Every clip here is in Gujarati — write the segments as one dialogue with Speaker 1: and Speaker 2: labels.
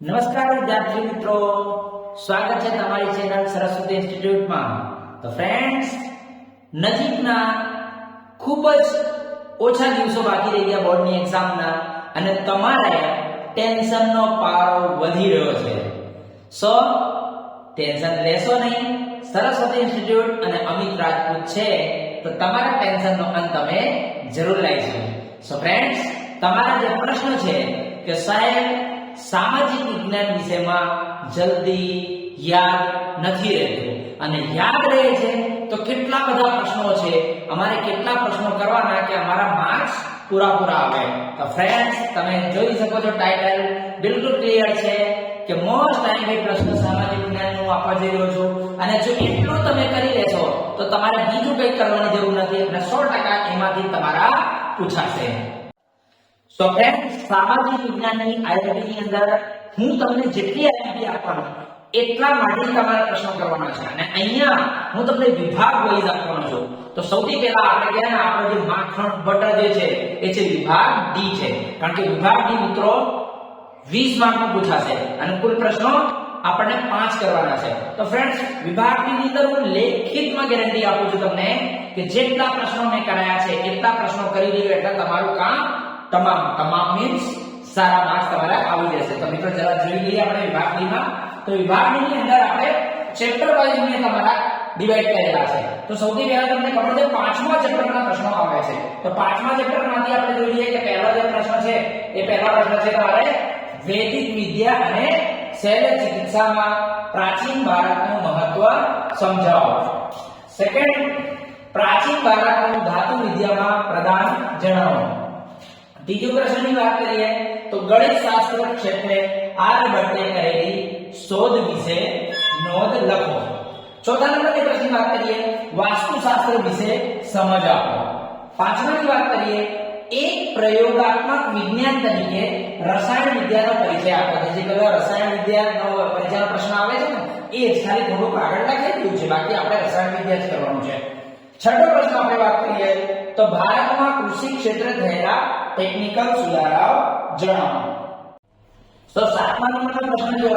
Speaker 1: નમસ્કાર, વિદ્યાર્થી મિત્રો. સ્વાગત છે તમારી ચેનલ સરસ્વતી ઇન્સ્ટિટ્યૂટમાં. તો ફ્રેન્ડ્સ નજીકના ખૂબ જ ઓછા દિવસો બાકી રહી ગયા બોર્ડની એક્ઝામના અને તમારે ટેન્શનનો પારો વધી રહ્યો છે. સો ટેન્શન લેશો નહીં. સરસ્વતી ઇન્સ્ટિટ્યૂટ અને અમિત રાજપૂત છે, તો તમારા ટેન્શનનો અંત તમે જરૂર લાવીશું. સો ફ્રેન્ડ્સ તમારા જે પ્રશ્ન છે કે સાહેબ સામાજિક વિજ્ઞાન વિષયમાં જલ્દી યાદ નથી રહેતું. અને યાદ રહે છે તો કેટલા બધા પ્રશ્નો છે. અમારે કેટલા પ્રશ્નો કરવાના કે અમારા માર્ક્સ પૂરા પૂરા આવે. તો ફ્રેન્ડ્સ તમે જોઈ શકો છો ટાઇટલ બિલકુલ ક્લિયર છે કે મોસ્ટ ટાઈમ પ્રશ્ન સામાજિક વિજ્ઞાનનું આપવા જઈ રહ્યો છું. અને જો એટલું તમે કરી લેશો, તો તમારે બીજું કંઈ કરવાની જરૂર નથી. અને સો ટકા એમાંથી તમારા પૂછાશે. સો ફ્રેન્ડ સામાજિક વિજ્ઞાનની આઈઆઈટી ની અંદર હું તમને જેટલી આઈઆઈટી આપવાનો, એટલા માટે તમારા પ્રશ્નો કરવાના છે. અને અહીંયા હું તમને વિભાગ વાઇઝ આપવાનો છું. તો સૌથી પહેલા આપણે કહે ને, આપણો જે માખણ બટર જે છે, એ છે વિભાગ ડી છે. કારણ કે વિભાગ ડી મિત્રો 20 માર્કનું પૂછાશે. અને કુલ પ્રશ્નો આપણને પાંચ કરવાના છે. તો ફ્રેન્ડ્સ વિભાગની અંદર હું લેખિતમાં ગેરંટી આપું છું તમને કે જેટલા પ્રશ્નો મેં કરાયા છે, એટલા પ્રશ્નો કરી દીધો એટલે તમારું કામ તમામ તમામ મીન્સ સારા માર્ક્સ તમારા આવી જશે. તો મિત્રો જરા જોઈ લઈએ આપણે વિભાગ તો વિભાગની અંદર આપણે ચેપ્ટર વાઇઝ મેં તમારા ડિવાઈડ કરેલા છે. તો સૌથી પહેલા તમને ખબર છે, પાંચમા ચેપ્ટરના પ્રશ્નો આવે છે. તો પાંચમા ચેપ્ટરમાંથી આપણે જોઈ લઈએ કે પહેલો જે પ્રશ્ન છે, એ પહેલા પ્રશ્ન છે તમારે વૈદિક વિદ્યા અને શૈલ્ય ચિકિત્સામાં પ્રાચીન ભારતનું મહત્વ સમજાવો. સેકન્ડ પ્રાચીન ભારતનું ધાતુ વિદ્યામાં પ્રદાન જણાવો. ત્રીજો પ્રશ્નની વાત કરીએ તો ગણિત શાસ્ત્ર ક્ષેત્રે આર્યભટ્ટે કરેલી શોધ વિશે નોંધ લખો. ચોથા નંબરની પ્રશ્નની વાત કરીએ, વાસ્તુશાસ્ત્ર વિશે સમજ આપો. પાંચમાની વાત કરીએ, એક પ્રયોગાત્મક વિજ્ઞાન તરીકે રસાયણ વિદ્યાનો પરિચય આપો. જે પેલો રસાયણ વિદ્યાનો પરિચયનો પ્રશ્ન આવે છે ને, એ ખાલી થોડુંક આગળ લખી દીધું છે. બાકી આપણે રસાયણ વિદ્યા જ કરવાનું છે. છઠ્ઠો પ્રશ્ન આપણે વાત કરીએ, તો ભારતમાં કૃષિ ક્ષેત્રે થયેલા ટેકનિકલ સુધારાઓ જણાવો. તો સાતમા નંબરનો પ્રશ્ન જો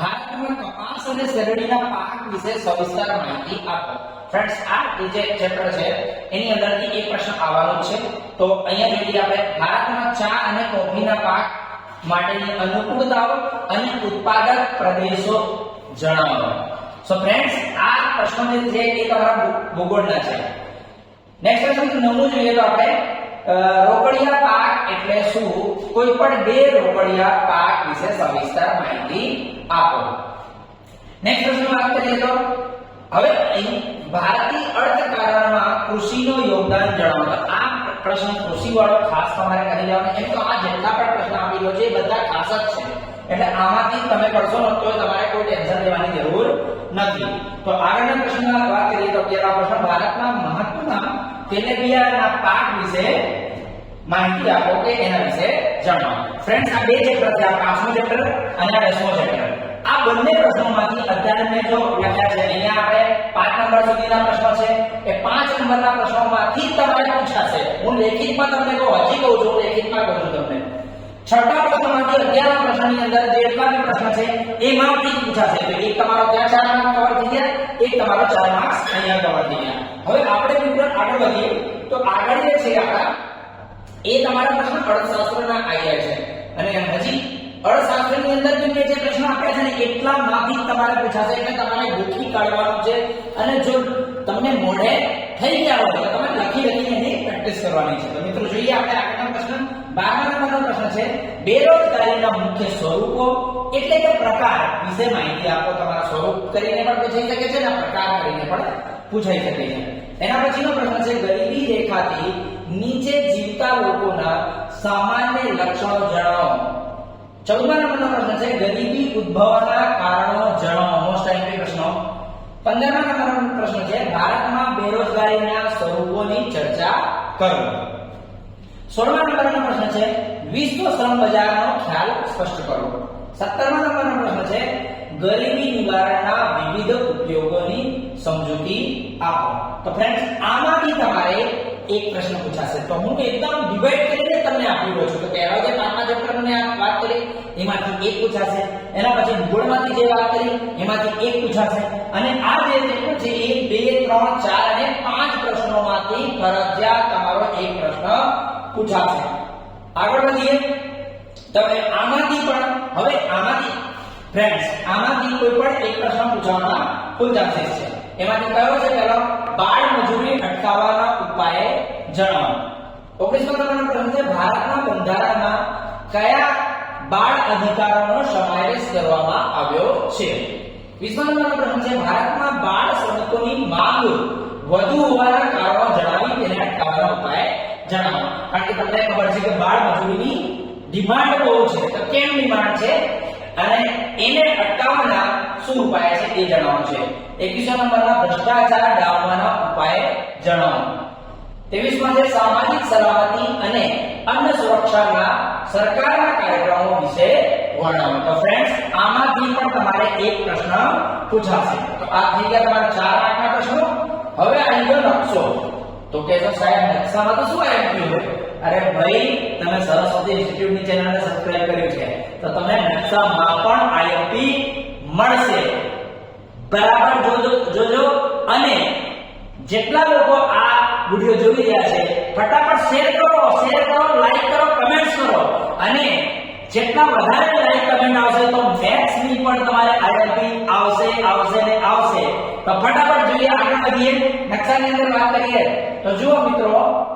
Speaker 1: ભારતમાં કપાસ અને શેરડીના પાક વિશે સવિસ્તાર માહિતી આપો. ફ્રેન્ડ્સ આ જે ચેપ્ટર છે, એની અંદરથી એક પ્રશ્ન આવવાનો છે. તો અહીંયા જોઈએ આપણે ભારતમાં ચા અને કોફીના પાક માટેની અનુકૂળતાઓ અને ઉત્પાદક પ્રદેશો જણાવો. સો ફ્રેન્ડ્સ આ પ્રશ્નો જે એ તમારા ભૂગોળના છે. નેક્સ્ટ પ્રશ્ન નવમું જોઈએ તો આપણે રોકડિયા પાક એટલે શું? કોઈ પણ બે રોકડિયા પાક વિશે સવિસ્તાર માહિતી આપો. નેક્સ્ટ પ્રશ્ન વાત કરીએ તો, હવે અહીં ભારતીય અર્થકારણમાં કૃષિનું યોગદાન જણાવો આ પ્રશ્ન કૃષિ વાળો ખાસ તમારે કરી લેવાનો. એમ તો આ જેટલા પણ પ્રશ્ન આપી રહ્યો છે, એ બધા ખાસ જ છે. એટલે આમાંથી તમે કરશો ને તો તમારે કોઈ ટેન્શન લેવાની જરૂર નથી. તો આગળના પ્રશ્નમાં વાત કરીએ તો પહેલા પ્રશ્ન ભારતના મહત્વના તેલેબિયાના પાક વિશે માહિતી આપો કે એના વિશે જણાવો. ફ્રેન્ડ્સ આ બે ચેપ્ટર છે, આ પાંચમો ચેપ્ટર અને આ દસમો ચેપ્ટર આ બંને પ્રશ્નોમાંથી અત્યારે મેં જો લખ્યા છે, અહીંયા આપણે પાંચ નંબર સુધીના પ્રશ્નો છે. એ પાંચ નંબરના પ્રશ્નોમાંથી તમારે પૂછાશે હું લેખિતમાં તમને કહું, હજી કહું છું લેખિતમાં કહું છું તમને. છઠ્ઠા પ્રશ્નમાંથી અગિયારમા પ્રશ્નની અંદર જે એટલા પ્રશ્ન છે એમાંથી પૂછાશે. તો એક તમારો ત્યાં ચાર માર્ક કવર થઈ ગયા, એક તમારો ચાર માર્ક્સ અહીંયા કવર થઈ ગયા. હવે આપણે મિત્રો આગળ વધીએ. તો આગળ જે છે આપણા, એ તમારા પ્રશ્ન અર્થશાસ્ત્રના આવ્યા છે. અને હજી અર્થશાસ્ત્રની અંદર મેં જે પ્રશ્ન આપ્યા છે ને એટલા માંથી તમારે પૂછાશે એટલે તમારે ગુખી કાઢવાનું છે. અને જો તમને મોઢે થઈ ગયા હોય તો તમે લખી લખીને એની પ્રેક્ટિસ કરવાની છે. તો મિત્રો જોઈએ આપણે આગળનો બારમા નંબરનો પ્રશ્ન છે, બેરોજગારીના મુખ્ય સ્વરૂપો એટલે કે પ્રકાર વિશે માહિતી આપો, તમારા સ્વરૂપ કરીને પણ પૂછાઈ શકે છે અને પ્રકાર કરીને પણ પૂછાઈ શકે છે. એના પછીનો પ્રશ્ન છે, ગરીબી રેખાથી નીચે જીવતા લોકોના સામાન્ય લક્ષણો જણાવો. ચૌદમા નંબરનો પ્રશ્ન છે, ગરીબી ઉદ્ભવના કારણો જણાવો મોસ્ટ ટાઈમ પ્રશ્નો. પંદરમા નંબરનો પ્રશ્ન છે, ભારતમાં બેરોજગારીના સ્વરૂપોની ચર્ચા કરો. સોળમા નંબરનો પ્રશ્ન છે, વિશ્વ શ્રમ બજારનો ખ્યાલ સ્પષ્ટ કરો. સત્તરમા નંબરનો પ્રશ્ન છે, ગરીબી નિવારણના વિવિધ ઉપયોગોની સમજૂતી આપો. તો ફ્રેન્ડ્સ આમાંથી તમારે એક પ્રશ્ન પૂછાશે. તો હું એકદમ ડિવાઈડ કરીને તમને આપી રહ્યો છું. તો પહેલા જે પાંચમા આ વાત કરી, એમાંથી એક પૂછાશે. એના પછી ભૂગોળમાંથી જે વાત કરી, એમાંથી એક પૂછાશે. અને આ જે ચેપ્ટર છે, એ બે, ત્રણ, ચાર અને પાંચ પ્રશ્નોમાંથી ફરજિયાત તમારો એક પ્રશ્ન પૂછાશે. આગળ વધીએ. તમે આમાંથી પણ, હવે આમાંથી ફ્રેન્ડ્સ આમાંથી કોઈ પણ એક પ્રશ્ન પૂછવાના ફૂલ છે એમાંથી કયો છે પહેલો? બાળ મજૂરી અટકાવવાના ઉપાય જણાવો. ઓગણીસો નંબરનો પ્રશ્ન છે, ભારતના બંધારણમાં કયા બાળ અધિકારોનો સમાવેશ કરવામાં આવ્યો છે? વીસ નંબરનો ભારતમાં બાળ શ્રમિકોની માંગ વધુ હોવાના કારણો જણાવી તેને અટકાવવાનો ઉપાય જણાવો. તમને ખબર છે કે બાળ મજૂરીની ડિમાન્ડ બહુ છે. તો કેમ ડિમાન્ડ છે? અને એને અટકાવવાના શું ઉપાય છે એ જણાવો છે. એકવીસો નંબરના ભ્રષ્ટાચાર ડામવાના ઉપાય જણાવો. ત્રેવીસમાં છે સામાજિક સલામતી અને અન્ન સુરક્ષાના સરકારના કાર્યક્રમો વિશે વર્ણવો. તો ફ્રેન્ડ્સ આમાંથી પણ તમારે એક પ્રશ્ન પૂછાશે. તો આ થઈ ગયા તમારા ચાર માર્કના પ્રશ્નો. હવે આવી ગયો નકશો. તો કે સાહેબ, નકશામાં તો શું આવ્યું અરે ભાઈ, તમે સરસ્વતી ઇન્સ્ટિટ્યૂટની ચેનલને સબસ્ક્રાઇબ કર્યું છે. તો તમને નકશામાં પણ આઈએમપી મળશે. બરાબર જોજો જોજો. અને જેટલા લોકો આ વિડિયો જોઈ રહ્યા છે, ફટાફટ શેર કરો શેર કરો લાઈક કરો કમેન્ટ કરો. અને જેટલા વધારે લાઈક કમેન્ટ આવશે તો મેથ્સની પણ તમારે આઈએમપી આવશે આવશે ને આવશે. તો ફટાફટ જોઈએ આગળ વધીએ. નકશાની અંદર વાત કરીએ. તો જુઓ મિત્રો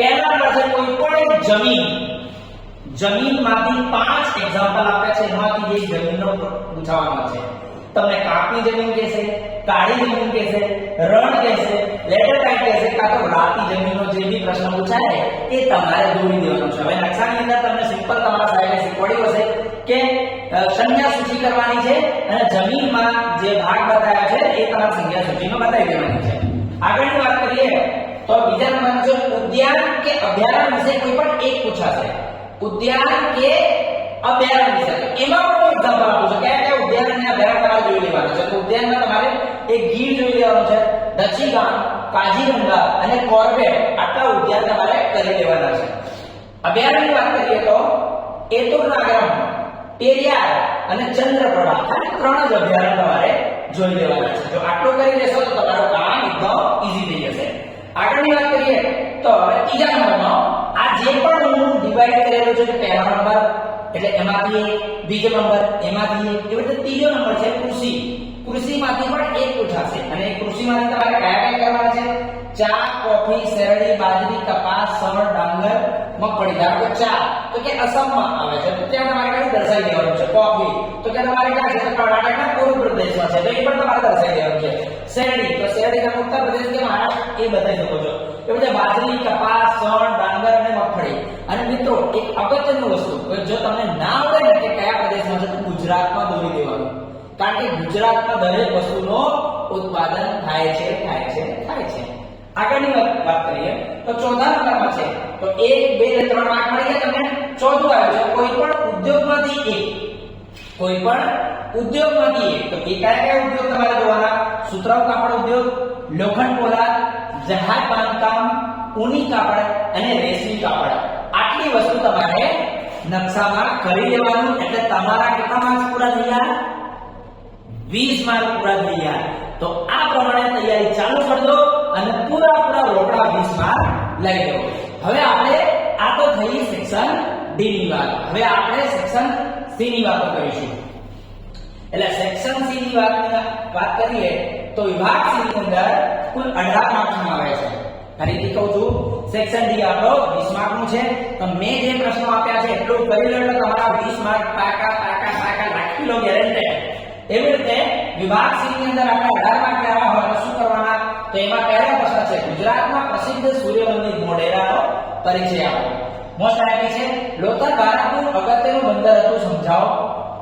Speaker 1: પહેલા પાસે કોઈ પણ જમીન, જમીનમાંથી પાંચ એક્ઝામ્પલ આપ્યા છે, એમાંથી જે જમીનનો પૂછવાનો છે. તમને કાપની જમીન કહેશે, કાળી જમીન કહેશે, રણ કહેશે લેટેરાઇટ કહેશે, કાં તો રાતી જમીનનો જે બી પ્રશ્ન પૂછાય એ તમારે દોરી દેવાનો છે. હવે નકશાની અંદર તમને સિમ્પલ તમારા સાહેબે શીખવાડ્યું હશે કે સંજ્ઞા સૂચિ કરવાની છે અને જમીનમાં જે ભાગ બતાવ્યા છે એ તમારા સંજ્ઞા સૂચિમાં બતાવી દેવાનો છે. આગળની વાત કરીએ તો બીજા નંબર છે ઉદ્યાન કે અભયારણ્ય વિશે કોઈ પણ એક પૂછાશે. ઉદ્યાન કે અભયારણ્ય વિશે. એમાં પણ એક્ઝામ્પલ આપું છું કે ઉદ્યાન અને અભયારણ્ય તમારે જોઈ લેવાનું છે. તો ઉદ્યાનમાં તમારે એક ગીર જોઈ લેવાનું છે દક્ષિગામ કાજીરંગા અને કોર્બેટ. આટલા ઉદ્યાન તમારે કરી લેવાના છે. અભયારણ્યની વાત કરીએ તો એતુર નાગરમ પેરિયાર અને ચંદ્રપ્રભા આ ત્રણ જ અભયારણ્ય તમારે જોઈ લેવાના છે. જો આટલું કરી લેશો તો તમારું કામ એકદમ ઈઝી થઈ જશે. આગળની વાત કરીએ તો હવે ત્રીજા નંબરનો આ જે પણ હું ડિવાઈડ કરેલો છે પહેલો નંબર, એટલે એમાંથી બીજો નંબર, એમાંથી એક એવી ત્રીજો નંબર છે કૃષિ. કૃષિમાંથી પણ એક પૂછાશે અને કૃષિમાંથી તમારે કયા કયા કરવાના છે? ચા, કોફી, શેરડી, બાજરી, કપાસ સવર ડાંગર, મગફળી. ધારો કે ચા, તો કે અસમમાં આવે છે. તો ત્યાં તમારે કઈ દર્શાવી દેવાનું છે? કોફી. તો કે તમારે ક્યાં છે? તો કર્ણાટકના પૂર્વ પ્રદેશમાં છે. તો એ પણ તમારે દર્શાવી દેવાનું છે. શેરડી. તો શેરડી તમે ઉત્તર પ્રદેશ કે મહારાષ્ટ્ર, એ બતાવી શકો છો. એ બધા બાજરી, કપાસ સણ ડાંગર અને મગફળી. અને મિત્રો, એક અગત્યનું વસ્તુ, જો તમને ના આવડે ને કે કયા પ્રદેશમાં છે, તો ગુજરાતમાં કે ગુજરાતમાં દરેક વસ્તુનો ઉત્પાદન થાય છે થાય છે થાય છે. આગળની વાત કરીએ, તો ચોથા નંબરમાં છે. તો એક, બે ને ત્રણ માર્ક મળી ગયા તમને. ચોથું આવે છે, કોઈ પણ ઉદ્યોગમાંથી એક. કોઈ પણ ઉદ્યોગમાંથી એક. તો એ કયા કયા ઉદ્યોગ તમારે જોવાના? સુતરાઉ કાપડ ઉદ્યોગ, લોખંડ પોલાદ જહાજ બાંધકામ, ઊની કાપડ અને રેશમી કાપડ. આટલી વસ્તુ તમારે નકશામાં કરી લેવાનું. એટલે તમારા કેટલા માર્ક્સ પૂરા થઈ 20 માર્ક પૂરા થઈ ગયા. તો આ પ્રમાણે તૈયારી ચાલુ કરી દો અને પૂરા પૂરા રોકડા 20 માર્ક લઈ લો. હવે આપણે, આ તો થઈ સેક્શન ડી ની વાત. હવે આપણે સેક્શન સી ની વાત કરીશું. એટલે સેક્શન સી ની વાત વાત કરીએ તો વિભાગ સી ની અંદર કુલ 18 માર્ક્સ આવે છે. ફરીથી કહું છું, સેક્શન ડી આપણો 20 માર્કનું છે. તો મેં જે પ્રશ્નો આપ્યા છે, એટલું કરી લો તમારા 20 માર્ક પાકા પાકા પાકા રાખી લો ગેરંટેડ એવી રીતે વિભાગ સી ની અંદર આપણે 18 માર્ક લેવા હોય તો શું કરવાના? તો એમાં પહેલો પ્રશ્ન છે, ગુજરાતમાં પ્રસિદ્ધ સૂર્યમંદિર મોઢેરાનો પરિચય આપો. મોસ્ટ આઈપી છે, લોથલ ભારતનું અગત્યનું બંદર હતું, સમજાવો.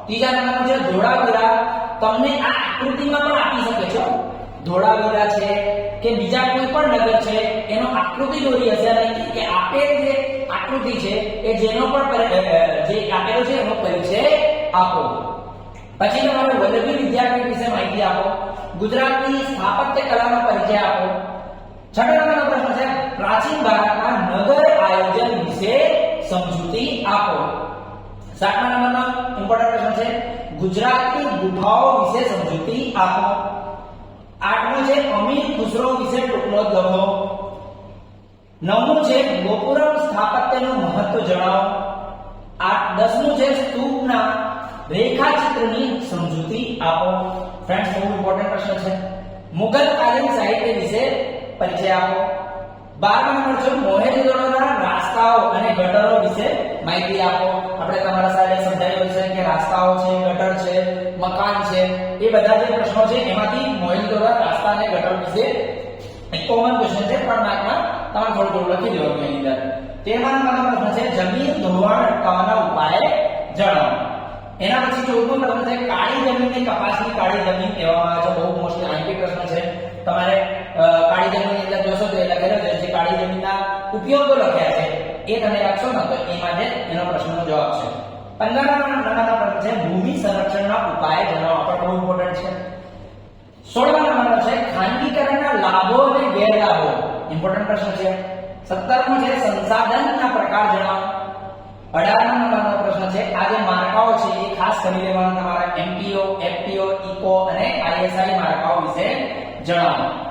Speaker 1: ત્રીજા નંબરનું છે, ધોળાવીરા. તમને આ આકૃતિમાં પણ આપી શકે છો ધોળાવીરા છે કે બીજા કોઈ પણ નગર છે, એનો આકૃતિ દોરી હશે નહીં કે આપેલ જે આકૃતિ છે, એ જેનો પણ જે આપેલો છે, એનો પરિચય આપો. પછી તમારે વલ્લભી વિદ્યાપીઠ વિશે માહિતી આપો, ગુજરાતની સ્થાપત્ય કલાનો પરિચય આપો. છઠ્ઠા નંબરનો પ્રશ્ન છે, પ્રાચીન ભારતના નગર આયોજન વિશે સમજૂતી આપો. સાતમા નંબરનો ઇમ્પોર્ટન્ટ પ્રશ્ન છે, ગુજરાતની ગુફાઓ વિશે સમજૂતી આપો. આઠમું છે, અમીર ખુસરો વિશે ટૂંકનો લખો નવમું છે, ગોપુરમ સ્થાપત્યનું મહત્વ જણાવો. આઠ, દસમું છે, સ્તૂપના રેખાચિત્રની સમજૂતી આપો. ફ્રેન્ડ્સ બહુ ઇમ્પોર્ટન્ટ પ્રશ્ન છે. મુગલ કાલીન સાહિત્ય વિશે પરિચય આપો. બારમા નંબર છે મોહેંજો-દડોના રાસ્તાઓ અને ગટરો વિશે માહિતી આપો. આપણે તમારા સાથે સમજાવ્યું છે કે રાસ્તાઓ છે, ગટર છે, મકાન છે, એ બધા જે પ્રશ્નો છે, એમાંથી મોહેંજો-દડોના રાસ્તા અને ગટર વિશે એક કોમન ક્વેશ્ચન છે, પણ માર્કમાં તમારે થોડું થોડું લખી દેવાનું એની અંદર. તેમાં પ્રશ્ન છે, જમીન ધોવાણ અટકાવવાના ઉપાય જણાવો. એના પછી ચૌદમો પ્રશ્ન છે કાળી જમીનને કપાસની કાળી જમીન કહેવામાં આવે છે, બહુ મોસ્ટલી આઈપી પ્રશ્ન છે. તમારે કાળી જમીનની અંદર જોશો તો એ લખેલો છે કાળી જમીનના ઉપયોગો લખ્યા છે, એ તમે રાખશો ને તો એમાં જે એનો પ્રશ્નનો જવાબ છે. પંદરમા નંબરનો પ્રશ્ન છે, ભૂમિ સંરક્ષણના ઉપાય જણાવો પણ બહુ ઇમ્પોર્ટન્ટ છે. સોળમા નંબરનો છે, ખાનગીકરણના લાભો અને ગેરલાભો. ઇમ્પોર્ટન્ટ પ્રશ્ન છે. સત્તરમો છે, સંસાધનના પ્રકાર જણાવો. અઢારમા નંબરનો પ્રશ્ન છે. આ જે માર્કાઓ છે એ ખાસ કરી લેવાના તમારા એમપીઓ, એફપીઓ ઇકો અને આઈએસઆઈ માર્કાઓ વિશે જણાવો.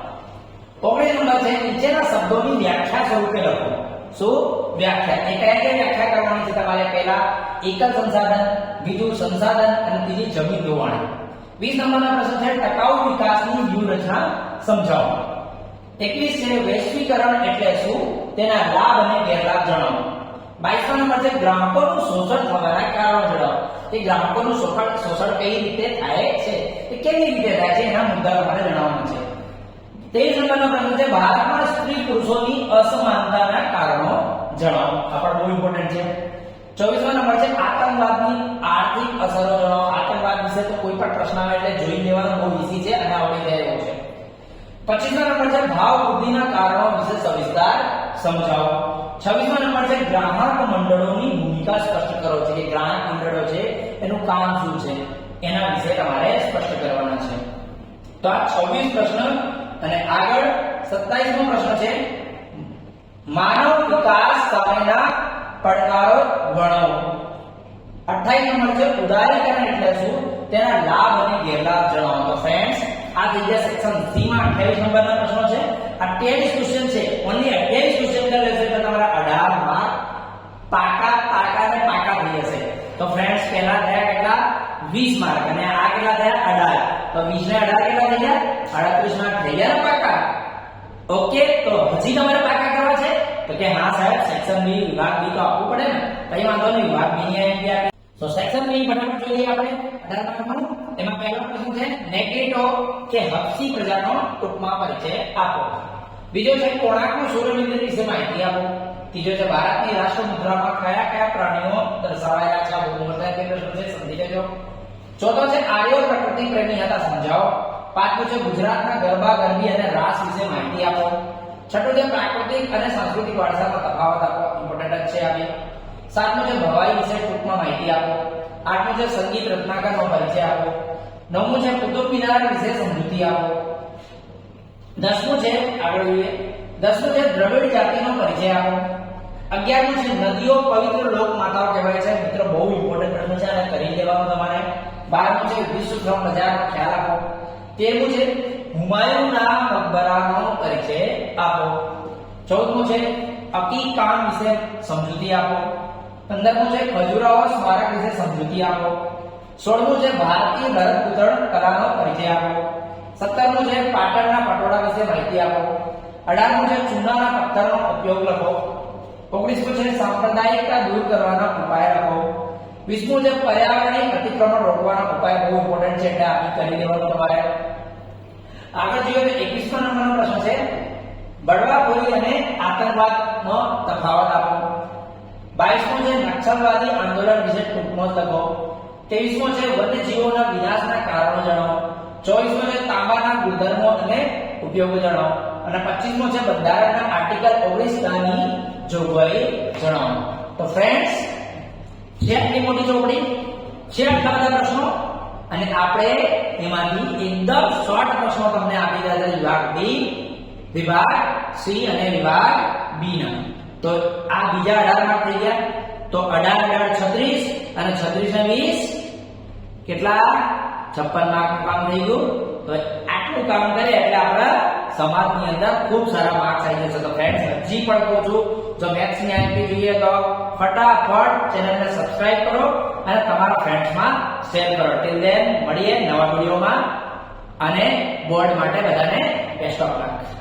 Speaker 1: ઓગણીસ નંબર છે, નીચેના શબ્દોની વ્યાખ્યા સ્વરૂપે લખો. શું? વ્યાખ્યા. એ કયા કયા વ્યાખ્યા કરવાની છે તમારે પહેલા એકલ સંસાધન, બીજું સંસાધન અને ત્રીજી જમીન ધોવાણ વીસ નંબરનો પ્રશ્ન છે, ટકાઉ વિકાસની વ્યૂહરચના સમજાવો. એકવીસ છે, વૈશ્વિકરણ એટલે શું? તેના લાભ અને ગેરલાભ જણાવો. બાવીસમો નંબર છે ગ્રાહકોનું શોષણ થવાના કારણો જણાવો. કે ગ્રાહકોનું શોષણ શોષણ કઈ રીતે થાય છે? એ કેવી રીતે થાય છે? એના મુદ્દા તમારે જણાવવાના છે. તેવીસ નંબરનો પ્રશ્ન છે, ભારતમાં સ્ત્રી પુરુષોની અસમાનતાના કારણો જણાવો. આ પણ બહુ ઇમ્પોર્ટન્ટ છે. ચોવીસમો નંબર છે, આતંકવાદની આર્થિક અસરો જણાવો. આતંકવાદ વિશે તો કોઈ પણ પ્રશ્ન આવે એટલે જોઈ લેવાનો બહુ ઈઝી છે અને આવડી જાય એવું છે. પચીસમો નંબર છે ભાવ વૃદ્ધિના કારણો વિશે સવિસ્તાર સમજાવો. છવ્વીસમો નંબર છે ગ્રાહક મંડળોની ભૂમિકા સ્પષ્ટ કરો છે કે ગ્રાહક મંડળો છે, એનું કામ શું છે? એના વિશે તમારે સ્પષ્ટ કરવાના છે. તો આ 26 પ્રશ્ન અને આગળ 27મો પ્રશ્ન છે, માનવ વિકાસ સામેના પડકારો ગણો 28 નંબર છે ઉદારીકરણ એટલે શું? તેના લાભ અને ગેરલાભ જણાવો. તો ફ્રેન્ડ્સ આ થઈ ગયા સેક્શન સી માં 28 નંબરના પ્રશ્નો છે. આ 23 ક્વેશ્ચન છે. ઓન્લી 28 ક્વેશ્ચન કરી લેશે તો તમારા 18 માં પાકા પાકા ને પાકા થઈ જશે. તો ફ્રેન્ડ્સ પહેલા થયા કેટલા? 20 માર્ક અને આ કેટલા થયા? 18 તો 20 ને 18 કેટલા થઈ ગયા? 38 માર્ક થઈ ગયા પાકા. ઓકે, તો હજી તમારે પાકા કરવા છે? તો કે હા સાહેબ સેક્શન બી વિભાગ બી તો આપવું પડે ને. કઈ વાંધો નહીં. વિભાગ બી ની ગયા તો સેક્શન બી ફટાફટ જોઈએ આપણે. 18 નંબરનું. એમાં પહેલો પ્રશ્ન છે નેગ્રેટો કે હપ્સી પ્રજાનો ટૂંકમાં પરિચય આપો. બીજો છે, કોણાર્કનું સૂર્યમંદિર વિશે માહિતી આપો. ત્રીજો છે, ભારતની રાષ્ટ્ર મુદ્રામાં કયા કયા પ્રાણીઓ દર્શાવાયેલા છે? આ એક પ્રશ્ન છે, સમજી લેજો ચોથો છે, આર્યો પ્રકૃતિ પ્રેમી હતા, સમજાવો. પાંચમો છે, ગુજરાતના ગરબા, ગરબી અને રાસ વિશે માહિતી આપો. છઠ્ઠું છે, પ્રાકૃતિક અને સાંસ્કૃતિક વારસામાં તફાવત આપો. ઇમ્પોર્ટન્ટ છે આ બે. સાતમું છે ભવાઈ વિશે ટૂંકમાં માહિતી આપો. આઠમું છે સંગીત રત્નાકરનો પરિચય આપો. નવમું છે કુતુબ મિનાર વિશે સમજૂતી આપો. દસમું છે, આગળ જોઈએ. દસમું છે દ્રવિડ જાતિનો પરિચય આપો. અગિયારમું છે નદીઓ પવિત્ર લોક માતાઓ કહેવાય છે. મિત્રો, બહુ ઇમ્પોર્ટન્ટ પ્રશ્ન છે અને કરી લેવાનો તમારે. બારમું છે વિશ્વ શ્રમ બજારનો ખ્યાલ આપો. તેરમું છે હુમાયુના મકબરાનો પરિચય આપો. ચૌદમું છે અકી કામ વિશે સમજૂતી આપો. પંદરમું છે, ખજુરાહો સ્મારક વિશે સમજૂતી આપો. સોળમું છે, ભારતીય ભરત ગૂંથણ કલાનો પરિચય આપો. સત્તરમું છે, પાટણના પટોળા વિશે માહિતી આપો. અઢારમું છે, ચૂનાના પથ્થરનો ઉપયોગ લખો. ઓગણીસમું છે, સાંપ્રદાયિકતા દૂર કરવાના ઉપાય લખો. વીસમું છે, પર્યાવરણીય અતિક્રમણ રોકવાના ઉપાય બહુ ઇમ્પોર્ટન્ટ છે એટલે આ કરી દેવાનો તમારે. આગળ જોઈએ તો એકવીસમો નંબરનો પ્રશ્ન છે, બળવાખોરી અને આતંકવાદનો તફાવત આપો. બાવીસમો છે નક્સલવાદી આંદોલન વિશે ટૂંકનો લખો ત્રેવીસમો છે વન્યજીવોના વિનાશના કારણો જણાવો. ચોવીસમો છે તાંબાના ગુણધર્મો અને ઉપયોગો જણાવો. અને પચીસમો છે બંધારણના આર્ટિકલ ઓગણીસ દાની જોગવાઈ જણાવો. તો ફ્રેન્ડ્સ છે આટલી મોટી ચોપડી છે આટલા બધા પ્રશ્નો? અને આપણે એમાંથી એકદમ શોર્ટ પ્રશ્નો તમને આપી રહ્યા છે વિભાગ બી, વિભાગ સી અને વિભાગ બી ના તો આ બીજા અઢાર માર્ક થઈ ગયા. તો અઢાર અઢાર, છત્રીસ અને છત્રીસ ને વીસ. કેટલા? છપ્પન માર્ક કામ થઈ ગયું. તો આટલું કામ કરે એટલે આપણા સમાજની અંદર ખૂબ સારા માર્ક્સ આવી જશે. તો ફ્રેન્ડ્સ હજી પણ કહું છું, જો મેથ્સની આઈપી જોઈએ તો ફટાફટ ચેનલને સબસ્ક્રાઇબ કરો અને તમારા ફ્રેન્ડ્સમાં શેર કરો. ટિલ ધેન મળીએ નવા વિડીયોમાં અને બોર્ડ માટે બધાને બેસ્ટ ઓફ લક